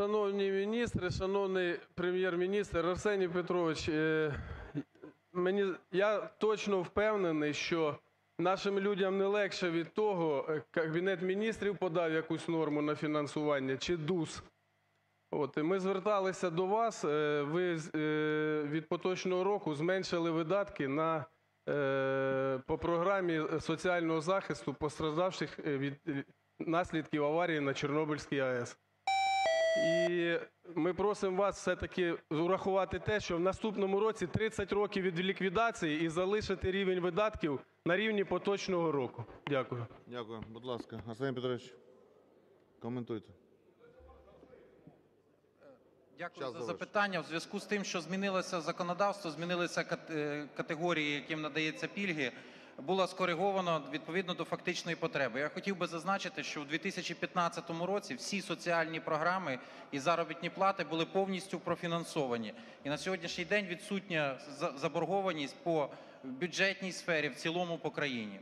Шановні міністри, шановний прем'єр-міністр Арсеній Петрович, е, я точно впевнений, що нашим людям не легше від того, е, Кабінет Міністрів подав якусь норму на фінансування чи ДУС. Ми зверталися до вас, е, ви від поточного року зменшили видатки на, по програмі соціального захисту постраждавших від наслідків аварії на Чорнобильській АЕС. І ми просимо вас все-таки урахувати те, що в наступному році 30 років від ліквідації і залишити рівень видатків на рівні поточного року. Дякую. Дякую. Будь ласка, Арсеній Петрович, коментуйте. Дякую за запитання. В зв'язку з тим, що змінилося законодавство, змінилися кат- е, категорії, яким надається пільги, було скоригована відповідно до фактичної потреби. Я хотів би зазначити, що в 2015 році всі соціальні програми і заробітні плати були повністю профінансовані. І на сьогоднішній день відсутня за- заборгованість по бюджетній сфері в цілому по країні.